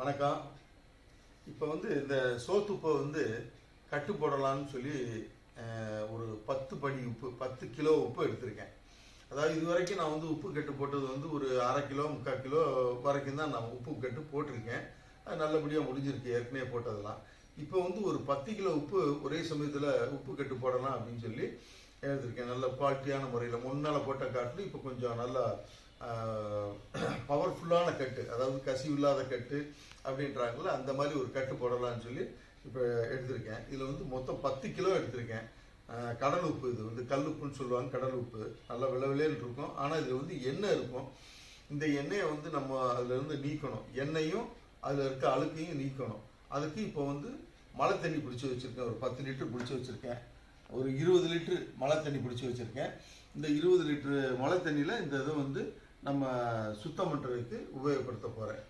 வணக்கம். சோத்துப்பை வந்து கட்டு போடலாம்னு சொல்லி ஒரு பத்து படி உப்பு பத்து கிலோ உப்பு எடுத்திருக்கேன். அதாவது இது வரைக்கும் நான் வந்து உப்பு கட்டு போட்டது வந்து ஒரு அரை கிலோ முக்கால் கிலோ வரைக்கும் தான் நான் உப்பு கட்டு போட்டிருக்கேன். அது நல்லபடியாக முடிஞ்சிருக்கு ஏற்கனவே போட்டதெல்லாம். இப்போ வந்து ஒரு பத்து கிலோ உப்பு ஒரே சமயத்தில் உப்பு கட்டு போடலாம் அப்படின்னு சொல்லி எடுத்திருக்கேன். நல்ல குவாலிட்டியான முறையில். முன்னால் போட்ட காட்டில் இப்போ கொஞ்சம் நல்லா பவர்ஃபுல்லான கட்டு அதாவது கசிவு இல்லாத கட்டு அப்படின்றாங்கல்ல அந்த மாதிரி ஒரு கட்டு போடலாம்னு சொல்லி இப்போ எடுத்திருக்கேன். இதில் வந்து மொத்தம் பத்து கிலோ எடுத்திருக்கேன். கடல் உப்பு இது வந்து கல் உப்புன்னு சொல்லுவாங்க கடல் உப்பு. நல்லா விளவிலேன்னு இருக்கும். ஆனால் இதில் வந்து எண்ணெய் இருக்கும். இந்த எண்ணெயை வந்து நம்ம அதுல இருந்து நீக்கணும். எண்ணெயும் அதில் இருக்க அழுக்கையும் நீக்கணும். அதுக்கு இப்போ வந்து மழை தண்ணி பிடிச்சி வச்சுருக்கேன். ஒரு பத்து லிட்டர் பிடிச்சி வச்சுருக்கேன். ஒரு இருபது லிட்டரு மழை தண்ணி பிடிச்சி வச்சுருக்கேன். இந்த இருபது லிட்டரு மழை தண்ணியில் இந்த இதை வந்து நம்ம சுத்தம் பண்ணுறதுக்கு உபயோகப்படுத்த போகிறேன்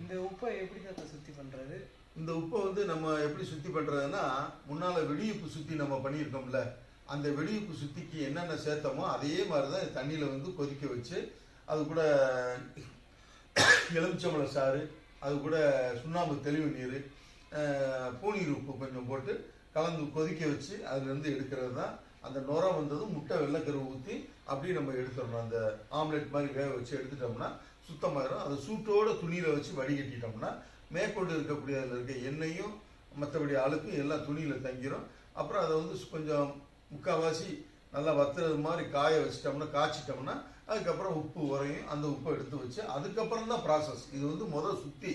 இந்த உப்பை எப்படி தாத்தா சுத்தி பண்றது? இந்த உப்பை வந்து நம்ம எப்படி சுத்தி பண்றதுன்னா முன்னால வெடியுப்பு சுத்தி நம்ம பண்ணியிருக்கோம்ல அந்த வெடியுப்பு சுத்திக்கு என்னென்ன சேர்த்தோமோ அதே மாதிரி தான் தண்ணியில வந்து கொதிக்க வச்சு அது கூட எலுமிச்சம்பழ சாறு அது கூட சுண்ணாம்பு தெளிவு நீர் பூநீர் உப்பு கொஞ்சம் போட்டு கலந்து கொதிக்க வச்சு அதுலேருந்து எடுக்கிறது தான் அந்த நுரம் வந்ததும் முட்டை வெள்ளைக்கரு ஊற்றி அப்படியே நம்ம எடுத்துடணும். அந்த ஆம்லெட் மாதிரி வேக வச்சு எடுத்துட்டோம்னா சுத்தமாகிடும் அதை சூட்டோட துணியில் வச்சு வடிகட்டிட்டோம்னா மேற்கொண்டு இருக்கக்கூடிய அதில் இருக்க எண்ணெயும் மற்றபடி அழுக்கும் எல்லாம் துணியில் தங்கிடும் அப்புறம் அதை வந்து கொஞ்சம் முக்கால்வாசி நல்லா வத்துறது மாதிரி காய வச்சிட்டோம்னா காய்ச்சிட்டோம்னா அதுக்கப்புறம் உப்பு உரையும் அந்த உப்பை எடுத்து வச்சு அதுக்கப்புறம் தான் ப்ராசஸ் இது வந்து முதல் சுற்றி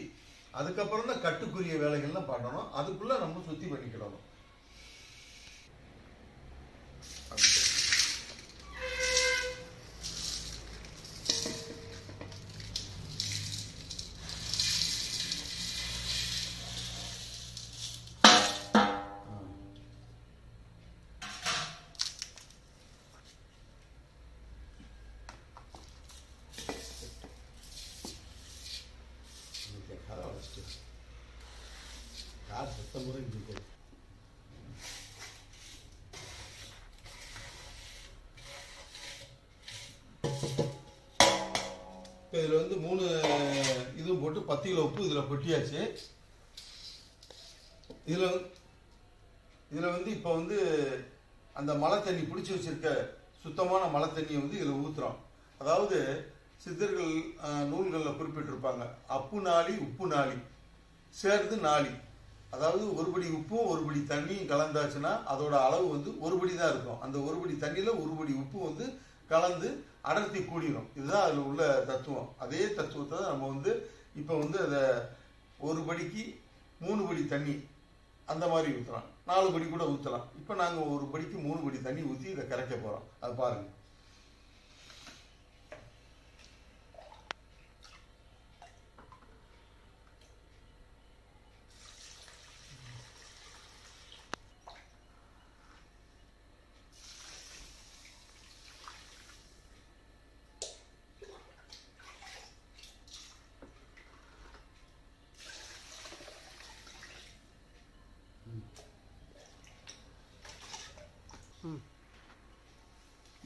அதுக்கப்புறம் தான் கட்டுக்குரிய வேலைகள்லாம் பண்ணணும். அதுக்குள்ளே நம்ம சுற்றி பண்ணிக்கிடணும். கார் சுத்தம் முறை இருக்கு இப்போ இதில் வந்து மூணு இதுவும் போட்டு பத்து கிலோ உப்பு இதில் கொட்டியாச்சு. இதில் இதில் வந்து இப்போ வந்து அந்த மழை தண்ணி பிடிச்சி வச்சுருக்க சுத்தமான மழை தண்ணியை வந்து இதில் ஊற்றுறோம் அதாவது சித்தர்கள் நூல்களில் குறிப்பிட்டிருப்பாங்க. அப்பு நாளி உப்பு நாளி. சேர்ந்து நாளி. அதாவது ஒருபடி உப்பும் ஒரு படி தண்ணியும் கலந்தாச்சுன்னா அதோட அளவு வந்து ஒருபடி தான் இருக்கும். அந்த ஒருபடி தண்ணியில் ஒருபடி உப்பு வந்து கலந்து அடர்த்தி கூடிரும். இதுதான் அதில் உள்ள தத்துவம். அதே தத்துவத்தை தான் நம்ம வந்து இப்போ வந்து அதை ஒரு படிக்கு மூணு படி தண்ணி அந்த மாதிரி ஊற்றலாம் நாலு படி கூட ஊற்றலாம் இப்போ நாங்கள் ஒரு படிக்கு மூணு படி தண்ணி ஊற்றி இதை கரைக்க போகிறோம் அது பாருங்கள்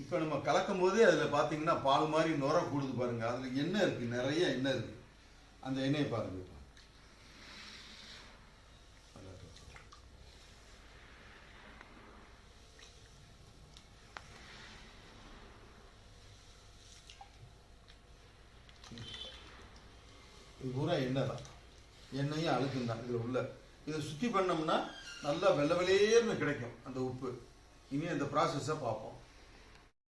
இப்போ நம்ம கலக்கும் போதே அதில் பார்த்தீங்கன்னா பால் மாதிரி நுர கூடுது பாருங்க. அதில் எண்ணெய் இருக்கு. நிறைய எண்ணெய் இருக்கு. அந்த எண்ணெயை பாருங்க. இது பூரா எண்ணெய் தான். எண்ணெயும் அழுக்கும் தான் இதில் உள்ள. இதை சுற்றி பண்ணோம்னா நல்லா வெள்ளை வெளியேர்னு கிடைக்கும் அந்த உப்பு. இனி அந்த ப்ராசஸை பார்ப்போம்.